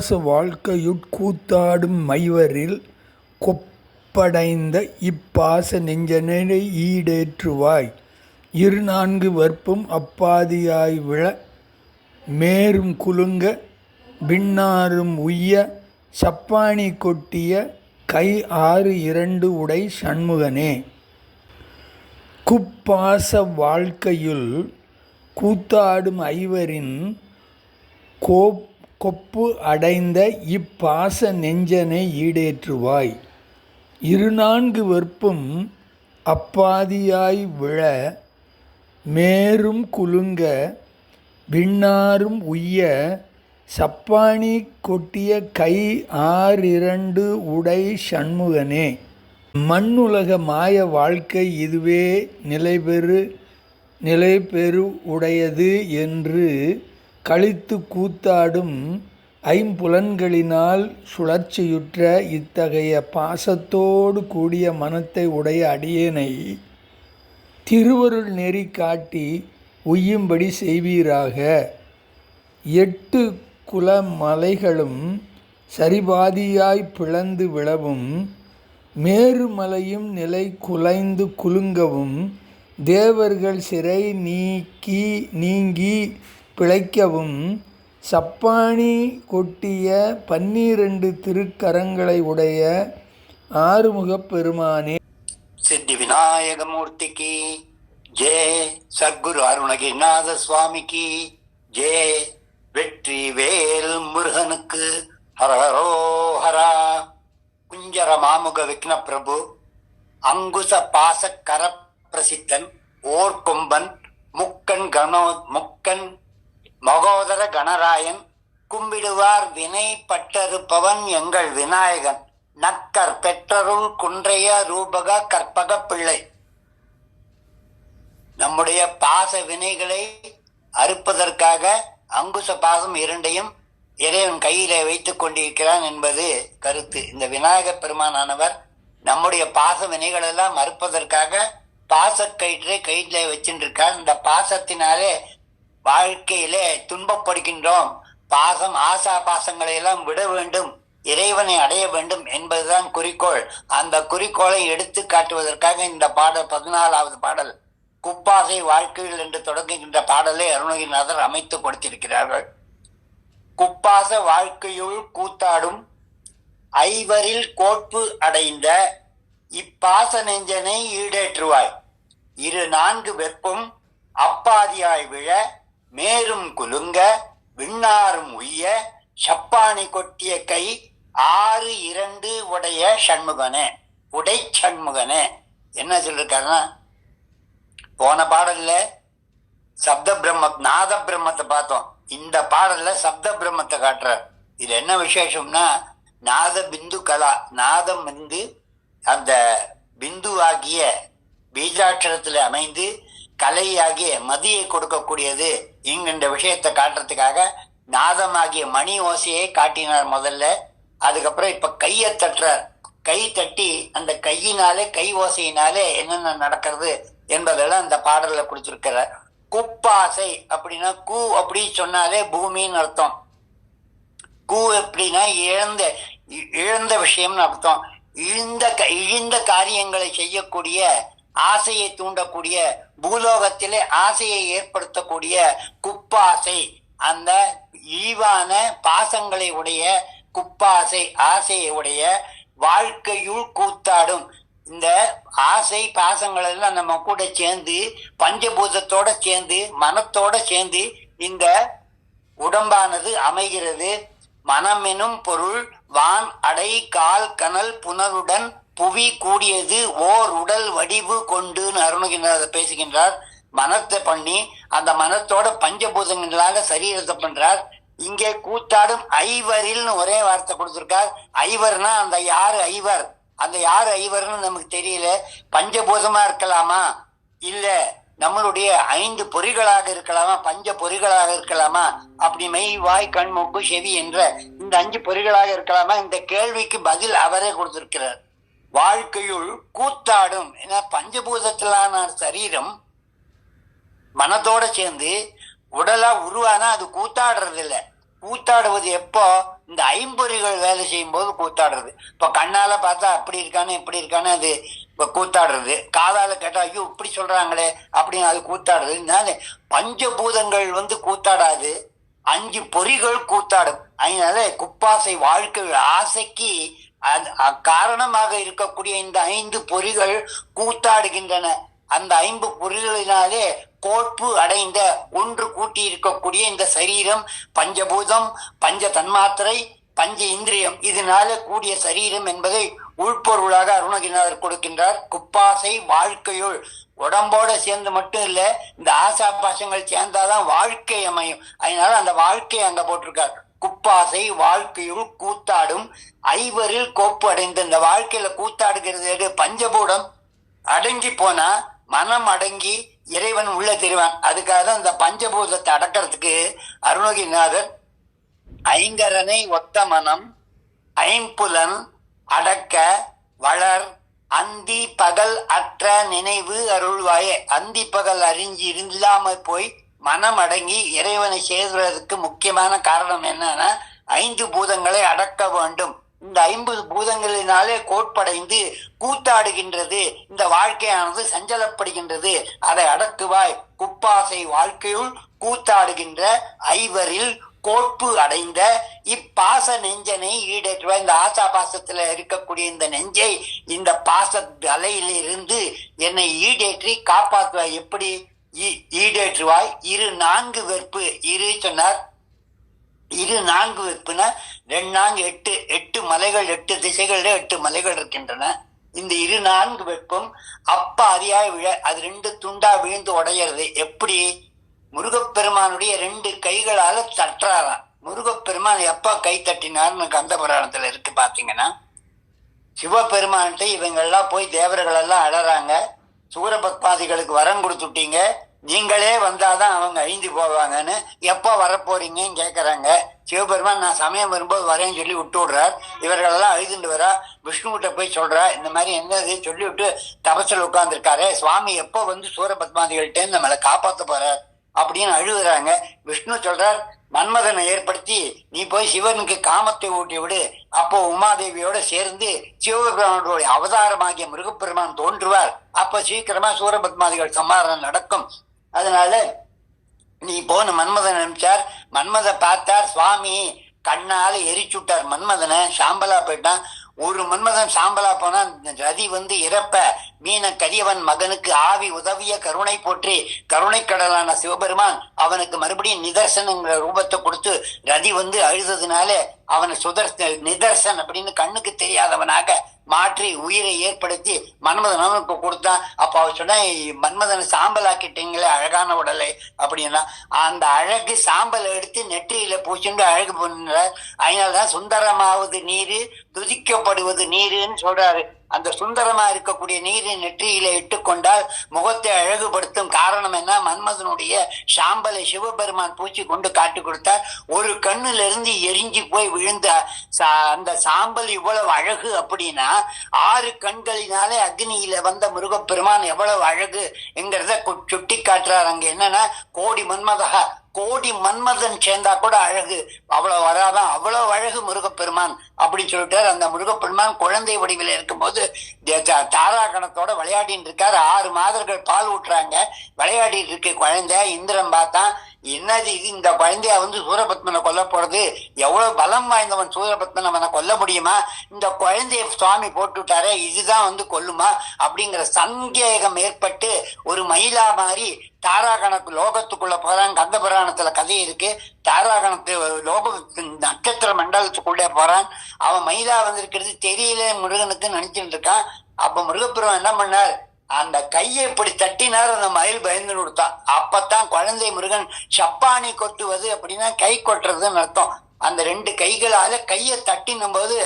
குப்பாச வாழ்க்கையுட்கூத்தாடும் மைவரில் கொப்படைந்த இப்பாச நெஞ்சனை ஈடேற்றுவாய். இருநான்கு வற்பும் அப்பாதியாய் விழ மேரும் குலுங்க பின்னாரும் உய்ய சப்பானி கொட்டிய கை ஆறு இரண்டு உடை சண்முகனே. குப்பாச வாழ்க்கையுள் கூத்தாடும் ஐவரின் கோப் கொப்பு அடைந்த இப்பாச நெஞ்சனை ஈடேற்றுவாய். இருநான்கு வெற்பும் அப்பாதியாய் விழ மேரும் குலுங்க விண்ணாரும் உய்ய சப்பானி கொட்டிய கை ஆறிரண்டு உடை சண்முகனே. மண்ணுலக மாய வாழ்க்கை இதுவே நிலைபெறு நிலைபெறு உடையது என்று கழித்து கூத்தாடும் ஐம்புலன்களினால் சுழற்சியுற்ற இத்தகைய பாசத்தோடு கூடிய மனத்தை உடைய அடியேனை திருவருள் நெறி காட்டி உய்யும்படி செய்வீராக. எட்டு குல மலைகளும் சரிபாதியாய் பிளந்து விழவும் மேருமலையும் நிலை குலைந்து குலுங்கவும் தேவர்கள் சிறை நீக்கி நீங்கி பிழைக்கவும் சப்பாணி கொட்டிய பன்னிரண்டு திருக்கரங்களை உடைய ஆறுமுகப் பெருமானே. சித்தி விநாயகமூர்த்திக்கு ஜே சத்குரு அருணகிரிநாத சுவாமிக்கு ஜே வெற்றி வேல் முருகனுக்கு ஹரஹரோ ஹரா குஞ்சர மாமுக விக்ன பிரபு அங்குச பாச கர பிரசித்தன் ஓர் கொம்பன் முக்கன் கணோ முக்கன் மகோதர கணராயன் கும்பிடுவார் வினை பட்டறுப்பவன் எங்கள் விநாயகன். நக்கர் பெற்றருள் குன்றைய ரூபக கற்பக பிள்ளை. நம்முடைய பாச வினைகளை அறுப்பதற்காக அங்குச பாசம் இரண்டையும் இறைவன் கையிலே வைத்துக் கொண்டிருக்கிறான் என்பது கருத்து. இந்த விநாயக பெருமானானவர் நம்முடைய பாச வினைகள் எல்லாம் மறுப்பதற்காக பாசக்கயிற்றை கையிலே வச்சுருக்கார் இந்த பாசத்தினாலே வாழ்க்கையிலே துன்பப்படுகின்றோம். பாசம் ஆசா பாசங்களை எல்லாம் விட வேண்டும். இறைவனை அடைய வேண்டும் என்பதுதான் குறிக்கோள். அந்த குறிக்கோளை எடுத்து காட்டுவதற்காக இந்த பாடல் பதினாலாவது பாடல் குப்பாசை வாழ்க்கையில் என்று தொடங்குகின்ற பாடலை அருணகிரிநாதர் அமைத்து கொடுத்திருக்கிறார்கள். குப்பாச வாழ்க்கையுள் கூத்தாடும் ஐவரில் கோட்பு அடைந்த இப்பாச நெஞ்சனை ஈடேற்றுவாய். இரு நான்கு வெப்பம் அப்பாதியாய் விழ மேரும் குலுங்க விண்ணாரும் உய்ய சப்பானி கொட்டிய கை ஆறு இரண்டு உடைய சண்முகனே உடை சண்முகனே. என்ன சொல்லிருக்காருன்னா போன பாடல்ல சப்த பிரம்ம நாத பிரம்மத்தை பார்த்தோம். இந்த பாடல்ல சப்த பிரம்மத்தை காட்டுறார். இது என்ன விசேஷம்னா நாத பிந்து கலா நாதம் வந்து அந்த பிந்து ஆகிய பீஜாட்சரத்துல அமைந்து கலையாகிய மதியை கொடுக்கக்கூடியது இங்கின்ற விஷயத்தை காட்டுறதுக்காக நாதமாகிய மணி ஓசையை காட்டினார் முதல்ல. அதுக்கப்புறம் இப்ப கையை தட்டுறார். கை தட்டி அந்த கையினாலே கை ஓசையினாலே என்னென்ன நடக்கிறது என்பதெல்லாம் அந்த பாடல்ல கொடுத்திருக்கிறார். குப்பாசை அப்படின்னா கூ அப்படி சொன்னாலே பூமின்னு அர்த்தம். கூ எப்படின்னா இழந்த இழந்த விஷயம்னு அர்த்தம். இழிந்த க- இழிந்த காரியங்களை செய்யக்கூடிய ஆசையை தூண்டக்கூடிய பூலோகத்திலே ஆசையை ஏற்படுத்தக்கூடிய குப்பாசை. அந்த ஈவான பாசங்களை உடைய குப்பாசை ஆசையை உடைய வாழ்க்கையுள் கூத்தாடும். இந்த ஆசை பாசங்கள் எல்லாம் நம்ம கூட சேர்ந்து பஞ்சபூதத்தோட சேர்ந்து மனத்தோட சேர்ந்து இந்த உடம்பானது அமைகிறது. மனமெனும் பொருள் வான் அடை கால் கனல் புனருடன் புவி கூடியது ஓர் உடல் வடிவு கொண்டுன்னு அருணுகின்றார் பேசுகின்றார். மனத்தை பண்ணி அந்த மனத்தோட பஞ்சபூதங்களாக சரீரத்தை பண்றார். இங்கே கூத்தாடும் ஐவரில்னு ஒரே வார்த்தை கொடுத்துருக்கார். ஐவர்னா அந்த யாரு ஐவர்? அந்த யாரு ஐவர்னு நமக்கு தெரியல. பஞ்சபூதமா இருக்கலாமா? இல்ல நம்மளுடைய ஐந்து பொறிகளாக இருக்கலாமா? பஞ்ச பொறிகளாக இருக்கலாமா? அப்படி மெய் வாய் கண் மூக்கு செவி என்ற இந்த அஞ்சு பொறிகளாக இருக்கலாமா? இந்த கேள்விக்கு பதில் அவரே கொடுத்திருக்கிறார். வாழ்க்கையுள் கூத்தாடும் ஏன்னா பஞ்சபூதத்திலான சரீரம் மனத்தோட சேர்ந்து உடலா உருவானா அது கூத்தாடுறது இல்லை கூத்தாடுவது எப்போ? இந்த ஐம்பொறிகள் வேலை செய்யும் போது கூத்தாடுறது. இப்போ கண்ணால பார்த்தா அப்படி இருக்கானு இப்படி இருக்கானு அது இப்போ கூத்தாடுறது. காதால கேட்டா ஐயோ இப்படி சொல்றாங்களே அப்படின்னு அது கூத்தாடுறது. இதனால பஞ்சபூதங்கள் வந்து கூத்தாடாது அஞ்சு பொறிகள் கூத்தாடும். அதனால குப்பாசை வாழ்க்கை ஆசைக்கு காரணமாக இருக்கக்கூடிய இந்த ஐந்து பொறிகள் கூத்தாடுகின்றன. அந்த ஐந்து பொறிகளினாலே கோட்பு அடைந்த ஒன்று கூட்டி இருக்கக்கூடிய இந்த சரீரம் பஞ்சபூதம் பஞ்ச தன்மாத்திரை பஞ்ச இந்திரியம். இதனால கூடிய சரீரம் என்பதை உள்பொருளாக அருணகிரிநாதர் கொடுக்கின்றார். குப்பாசை வாழ்க்கையுள். உடம்போட சேர்ந்து மட்டும் இல்ல இந்த ஆசா பாசங்கள் சேர்ந்தாதான் வாழ்க்கை அமையும். அதனால அந்த வாழ்க்கையை அங்க போட்டிருக்கார். குப்பாசை வாழ்க்கையும் கூத்தாடும் ஐவரில் கோப்பு அடைந்த இந்த வாழ்க்கையில கூத்தாடுகிறது எது? பஞ்சபூடம் அடங்கி போனா மனம் அடங்கி இறைவன் உள்ள தெரிவான். அதுக்காக தான் இந்த பஞ்சபூதத்தை அடக்கிறதுக்கு அருணகிரிநாதர் ஐங்கரனை ஒத்த மனம் ஐம்புலன் அடக்க வளர் அந்தி பகல் அற்ற நினைவு அருள்வாயே. அந்தி பகல் அறிஞ்சு இல்லாம போய் மனம் அடங்கி இறைவனை சேர்வதற்கு முக்கியமான காரணம் என்னன்னா ஐந்து பூதங்களை அடக்க வேண்டும். இந்த ஐம்பது பூதங்களினாலே கோட்படைந்து கூத்தாடுகின்றது. இந்த வாழ்க்கையானது சஞ்சலப்படுகின்றது. அதை அடக்குவாய். குப்பாசை வாழ்க்கையுள் கூத்தாடுகின்ற ஐவரில் கோட்பு அடைந்த இப்பாச நெஞ்சனை ஈடேற்றுவாய். இந்த ஆசா பாசத்துல இருக்கக்கூடிய இந்த நெஞ்சை இந்த பாச அலையிலிருந்து என்னை ஈடேற்றி காப்பாற்றுவாய். எப்படி? ஈடேற்றுவாய். இரு நான்கு வெறுப்பு. இரு சொன்னார். இரு நான்கு வெப்புனா ரெண்டு நான்கு எட்டு எட்டு மலைகள் எட்டு திசைகளில் எட்டு மலைகள் இருக்கின்றன. இந்த இரு நான்கு வெப்பம் அப்ப அரியாய் விழ அது ரெண்டு துண்டா விழுந்து உடையிறது. எப்படி? முருகப்பெருமானுடைய ரெண்டு கைகளால தட்டுறாராம். முருகப்பெருமான் எப்ப கை தட்டினார்னு கந்த புராணத்துல இருக்கு பாத்தீங்கன்னா சிவபெருமான்கிட்ட இவங்க எல்லாம் போய் தேவர்கள் எல்லாம் அழறாங்க. சூரபத்மாதிகளுக்கு வரம் கொடுத்துட்டீங்க. நீங்களே வந்தாதான் அவங்க ஐந்து போவாங்கன்னு எப்போ வரப்போறீங்கன்னு கேட்குறாங்க சிவபெருமான் நான் சமயம் வரும்போது வரேன்னு சொல்லி விட்டு விடுறார் இவர்கள் எல்லாம் அழுதுண்டு வரா விஷ்ணுகிட்ட போய் சொல்றா இந்த மாதிரி என்னது சொல்லி விட்டு தபசில் உட்கார்ந்துருக்காரு சுவாமி எப்போ வந்து சூரபத்மாதிகள்கிட்ட நம்மளை காப்பாற்ற போறார் அப்படின்னு அழுகுறாங்க. விஷ்ணு சொல்றார் மன்மதனை ஏற்படுத்தி நீ போய் சிவனுக்கு காமத்தை ஊட்டி விடு. அப்போ உமாதேவியோட சேர்ந்து சிவபெருமானுடைய அவதாரமாகிய முருகப்பெருமான் தோன்றுவார். அப்ப சீக்கிரமா சூரபத்மாதிகள் சம்மாரணம் நடக்கும். அதனால நீ போன மன்மதன் அனுப்பிச்சார். மன்மத பார்த்தார் சுவாமி கண்ணால எரிச்சுட்டார் மன்மதனை. சாம்பலா போயிட்டான். ஒரு மன்மதன் சாம்பலா போனா இந்த ரதி வந்து இறப்ப மீன கரியவன் மகனுக்கு ஆவி உதவிய கருணை போற்றி கருணை கடலான சிவபெருமான் அவனுக்கு மறுபடியும் நிதர்சனங்கிற ரூபத்தை கொடுத்து ரதி வந்து அழுததுனால அவனை சுதர் நிதர்சன் அப்படின்னு கண்ணுக்கு தெரியாதவனாக மாற்றி உயிரை ஏற்படுத்தி மன்மதனுக்கு கொடுத்தான். அப்ப அவ சொன்னா மன்மதனை சாம்பலாக்கிட்டீங்களே அழகான உடலை அப்படின்னா. அந்த அழகு சாம்பல் எடுத்து நெற்றியில பூச்சுண்டு அழகு பண்ணுறார் அதனாலதான் சுந்தரமாவது நீரு துதிக்கப்படுவது நீருன்னு சொல்றாரு. அந்த சுந்தரமா இருக்கக்கூடிய நீரை நெற்றியில இட்டுக்கொண்டால் முகத்தை அழகுபடுத்தும் காரணம் என்ன? மன்மதனுடைய சாம்பலை சிவபெருமான் பூச்சி கொண்டு காட்டி கொடுத்தார். ஒரு கண்ணுல இருந்து எரிஞ்சு போய் விழுந்த சா- அந்த சாம்பல் இவ்வளவு அழகு அப்படின்னா ஆறு கண்களினாலே அக்னியில வந்த முருகப்பெருமான் எவ்வளவு அழகுங்கிறத கு- சுட்டி காட்டுறார் அங்க என்னன்னா கோடி மன்மதகா கோடி மன்மதன் சேர்ந்தா கூட அழகு. அவ்வளவு வராதான் அவ்வளவு அழகு முருகப்பெருமான் அப்படின்னு சொல்லிட்டாரு. அந்த முருகப்பெருமான் குழந்தை வடிவில் இருக்கும்போது தாரா கணத்தோட தாராகணத்தோட விளையாடிட்டு இருக்காரு. ஆறு மாதர்கள் பால் ஊட்டுறாங்க. விளையாடிட்டு இருக்கு குழந்தை. இந்திரன் பார்த்தான் என்னது இது? இந்த குழந்தைய வந்து சூரபத்மனை கொல்ல போறது? எவ்வளவு பலம் வாய்ந்தவன் சூரபத்மனை அவனை கொல்ல முடியுமா? இந்த குழந்தைய சுவாமி போட்டுட்டாரே இதுதான் வந்து கொல்லுமா? அப்படிங்கிற சந்தேகம் ஏற்பட்டு ஒரு மயிலா மாதிரி தாராகணக்கு லோகத்துக்குள்ள போறான் கந்த புராணத்துல கதை இருக்கு. தாராகணத்து லோக நட்சத்திர மண்டலத்துக்குள்ளே போறான். அவன் மயிலா வந்திருக்கிறது தெரியல முருகனுக்கு நினைச்சிட்டு இருக்கான். அப்ப முருகப்பெருமான் என்ன பண்ணார்? அந்த கையை இப்படி தட்டினார் அந்த மயில் பயந்து கொடுத்தான். அப்பத்தான் குழந்தை முருகன் சப்பானி கொட்டுவது அப்படின்னா கை கொட்டுறதுன்னு அர்த்தம். அந்த ரெண்டு கைகளால கையை தட்டினும் போது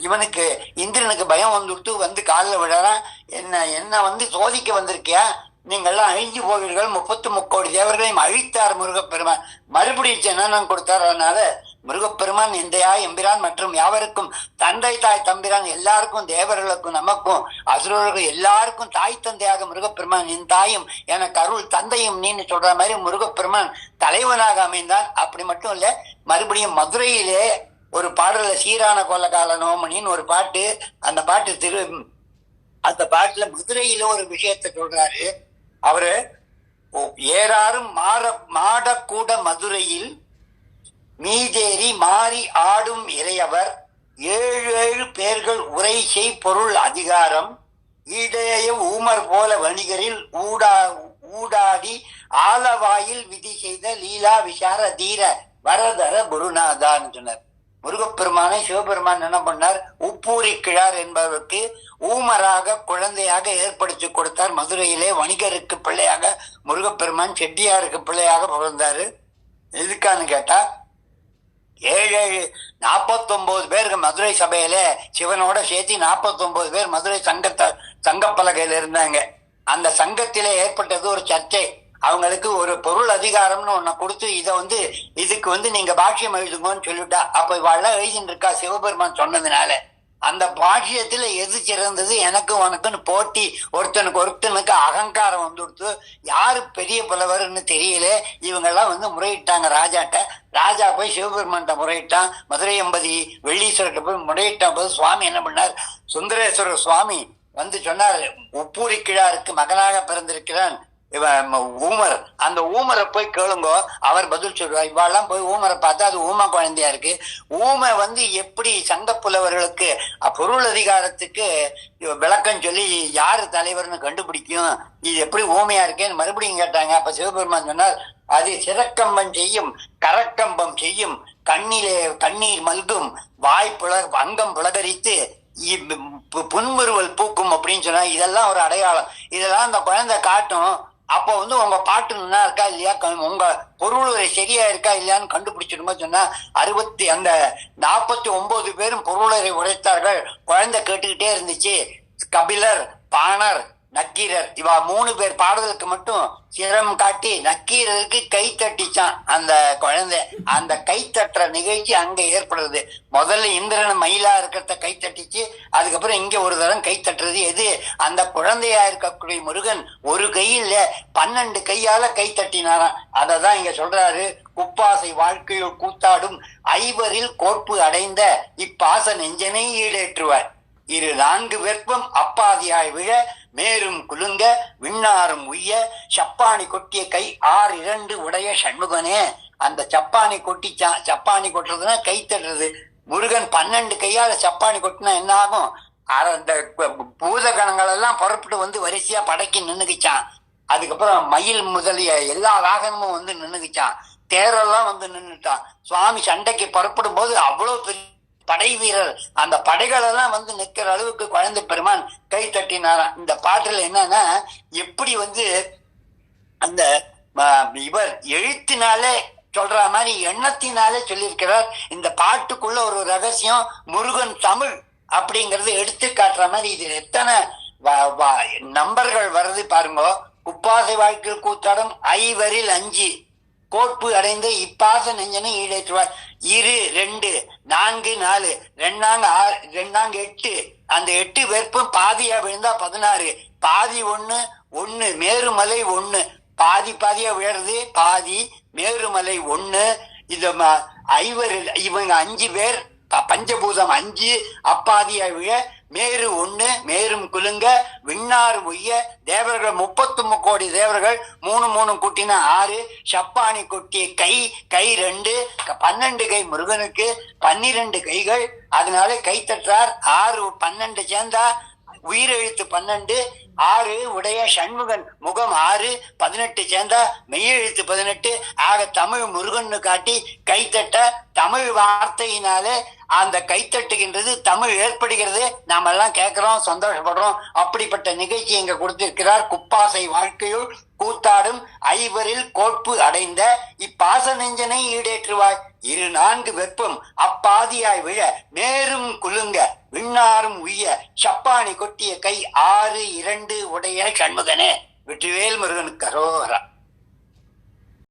இவனுக்கு இந்திரனுக்கு பயம் வந்துட்டு வந்து காலில் விழறான். என்ன என்ன வந்து சோதிக்க வந்திருக்கியா? நீங்கள்லாம் அழிஞ்சு போவீர்கள். முப்பத்து முக்கோடி தேவர்களையும் அழித்தார் முருகப்பெருமான். மறுபடியும் ஜனனம் கொடுத்தார். அதனால முருகப்பெருமான் இந்தையா எம்பிரான் மற்றும் யாவருக்கும் தந்தை தாய் தம்பிரான் எல்லாருக்கும் தேவர்களுக்கும் நமக்கும் அசுரர்களுக்கும் எல்லாருக்கும் தாய் தந்தையாக முருகப்பெருமான் என் தாயும் எனக்கு அருள் தந்தையும் நீன்னு சொல்ற மாதிரி முருகப்பெருமான் தலைவனாக அமைந்தான். அப்படி மட்டும் இல்ல மறுபடியும் மதுரையிலே ஒரு பாடல சீரான கொல்லகால நோமணின்னு ஒரு பாட்டு அந்த பாட்டு திரு அந்த பாட்டுல மதுரையில ஒரு விஷயத்தை சொல்றாரு. அவரு ஏறாரும் மாற மாடக்கூட மதுரையில் மீதேறி மாறி ஆடும் இறையவர் ஏழு ஏழு பேர்கள் உரை செய் பொருள் அதிகாரம் ஈடைய ஊமர் போல வணிகரில் ஊடா ஊடாடி ஆலவாயில் விதி செய்த லீலா விசார தீர வரதர குருநாதான்னு சொன்னார் முருகப்பெருமானை சிவபெருமான் என்ன பண்ணார்? உப்பூரி கிழார் என்பவருக்கு ஊமராக குழந்தையாக ஏற்படுத்தி கொடுத்தார். மதுரையிலே வணிகருக்கு பிள்ளையாக முருகப்பெருமான் செட்டியாருக்கு பிள்ளையாக பிறந்தாரு. எதுக்கான்னு கேட்டா ஏழு ஏழு நாற்பத்தொம்போது பேருக்கு மதுரை சபையில சிவனோட சேர்த்து நாற்பத்தொம்போது பேர் மதுரை சங்கத்தை சங்கப்பலகையில் இருந்தாங்க. அந்த சங்கத்திலே ஏற்பட்டது ஒரு சர்ச்சை. அவங்களுக்கு ஒரு பொருள் அதிகாரம்னு ஒன்ன கொடுத்து இதை வந்து இதுக்கு வந்து நீங்க பாஷ்யம் எழுதுங்கன்னு சொல்லிட்டா அப்ப இவாள்லாம் எழுதிட்டு இருக்கா சிவபெருமான் சொன்னதுனால. அந்த பாஷ்யத்துல எது சிறந்தது எனக்கு உனக்குன்னு போட்டி ஒருத்தனுக்கு ஒருத்தனுக்கு அகங்காரம் வந்துடுத்து யாரு பெரிய புலவர்னு தெரியல இவங்கெல்லாம் வந்து முறையிட்டாங்க ராஜாட்ட. ராஜா போய் சிவபெருமான்கிட்ட முறையிட்டான் மதுரை எம்பதி வெள்ளீஸ்வரர்கிட்ட போய் முறையிட்டான் போது சுவாமி என்ன பண்ணார்? சுந்தரேஸ்வரர் சுவாமி வந்து சொன்னார் உப்பூரி கிழாருக்கு மகனாக பிறந்திருக்கிறான் ஊமர். அந்த ஊமரை போய் கேளுங்கோ. அவர் பதில் சொல்லுவார் இவாள்லாம் போய் ஊமரை பார்த்தா அது ஊமை குழந்தையா இருக்கு. ஊமை வந்து எப்படி சங்க புலவர்களுக்கு பொருள் அதிகாரத்துக்கு விளக்கம் சொல்லி யாரு தலைவர்னு கண்டுபிடிக்கும்? இது எப்படி ஊமையா இருக்கேன்னு மறுபடியும் கேட்டாங்க. அப்ப சிவபெருமான் சொன்னார் அது சிறக்கம்பம் செய்யும் கரக்கம்பம் செய்யும். கண்ணிலே கண்ணீர் மல்கும். வாய் புல அங்கம் புலகரித்து இ- பு- புன்முறுவல் பூக்கும் அப்படின்னு சொன்னா இதெல்லாம் ஒரு அடையாளம். இதெல்லாம் அந்த குழந்தை காட்டும். அப்போ வந்து உங்க பாட்டு நல்லா இருக்கா இல்லையா? உங்க பொருள் சரியா இருக்கா இல்லையான்னு கண்டுபிடிச்சிடுமா சொன்னா அறுபத்தி அந்த நாற்பத்தி ஒன்பது பேரும் பொருளரை உரைத்தார்கள். குழந்தை கேட்டுக்கிட்டே இருந்துச்சு. கபிலர் பாணர் நக்கீரர். இவா மூணு பேர் பாடுறதுக்கு மட்டும் சிரம் காட்டி நக்கீரருக்கு கை தட்டிச்சான் அந்த குழந்தை. அந்த கை தட்டுற நிகழ்ச்சி அங்க ஏற்படுறது முதல்ல இந்திரன் மயிலா இருக்கிறத கை தட்டிச்சு அதுக்கப்புறம் இங்க ஒரு தரம் கை தட்டுறது. எது? அந்த குழந்தையா இருக்கக்கூடிய முருகன் ஒரு கையில பன்னெண்டு கையால கை தட்டினாராம். அததான் இங்க சொல்றாரு குப்பாசை வாழ்க்கையில் கூத்தாடும் ஐவரில் கோர்ப்பு அடைந்த இப்பாச நெஞ்சனை ஈடேற்றுவார். இரு நான்கு வெப்பம் அப்பாதியாய் விழ மேலும் குலுங்க விண்ணாரும் உய்ய சப்பானி கொட்டிய கை ஆறு இரண்டு உடைய சண்முகனே. அந்த சப்பானி கொட்டி சப்பானி கொட்டுறதுன்னா கை தட்டுறது. முருகன் பன்னெண்டு கையால சப்பானி கொட்டினா என்ன ஆகும்? அந்த பூத கணங்கள் எல்லாம் புறப்பட்டு வந்து வரிசையா படைக்கு நின்னுக்குச்சான். அதுக்கப்புறம் மயில் முதலிய எல்லா வாகனமும் வந்து நின்னுக்குச்சான். தேரெல்லாம் வந்து நின்றுட்டான் சுவாமி சண்டைக்கு புறப்படும் போது அவ்வளவு பெரிய படை வீரர். அந்த படைகள் எல்லாம் வந்து நிக்கிற அளவுக்கு குழந்தை பெருமான் கை தட்டினாராம் இந்த பாட்டுல என்னன்னா எப்படி வந்து அந்த இவர் எழுத்தினாலே சொல்ற மாதிரி எண்ணத்தினாலே சொல்லியிருக்கிறார். இந்த பாட்டுக்குள்ள ஒரு ரகசியம் முருகன் தமிழ் அப்படிங்கறது எடுத்து காட்டுற மாதிரி இது. எத்தனை வ- வ- நம்பர்கள் வருது பாருங்க. குப்பாசை வாழ்க்கையில் கூத்தாடும் ஐவரில் அஞ்சு. கோட்பு அடைந்த இப்பாச நெஞ்சனை ஈடேற்றுவார். இரு ரெண்டு நான்கு நாலு ரெண்டாங்க ஆறு ரெண்டாங்க எட்டு. அந்த எட்டு வெப்பம் பாதியா விழுந்தா பதினாறு. பாதி ஒண்ணு ஒண்ணு மேருமலை ஒண்ணு. பாதி பாதியா விழறது பாதி மேருமலை ஒண்ணு. இந்த ம- ஐவர் இவங்க அஞ்சு பேர் ப- பஞ்சபூதம் அஞ்சு அப்பாதியா விழ மேரு ஒண்ணு மேரும் குலுங்க விண்ணாறு உய்ய தேவர்கள் முப்பத்து கோடி தேவர்கள் மூணு மூணு குட்டின ஆறு சப்பானி கொட்டிய கை கை ரெண்டு க- பன்னெண்டு கை முருகனுக்கு பன்னிரண்டு கைகள் அதனால கை ஆறு பன்னெண்டு சேர்ந்தா உயிரெழுத்து பன்னெண்டு ஆறு உடைய சண்முகன் முகம் ஆறு பதினெட்டு சேர்ந்தா மெய்யெழுத்து பதினெட்டு ஆக தமிழ் முருகன்னு காட்டி கைத்தட்ட தமிழ் வார்த்தையினாலே அந்த கைத்தட்டுகின்றது தமிழ் ஏற்படுகிறது. நாம எல்லாம் கேட்கிறோம் சந்தோஷப்படுறோம். அப்படிப்பட்ட நிகழ்ச்சி இங்க கொடுத்திருக்கிறார். குப்பாசை வாழ்க்கையுள் கூத்தாடும் ஐவரில் கோட்பு அடைந்த இப்பாச நெஞ்சனை ஈடேற்றுவாய். இரு நான்கு வெப்பம் அப்பாதியாய் விழ மேரும் குலுங்க விண்ணாரும் உய்ய சப்பானி கொட்டிய கை ஆறு இரண்டு உடைய சண்முகனே. வெற்றிவேல் முருகனுக்கு கரோகரா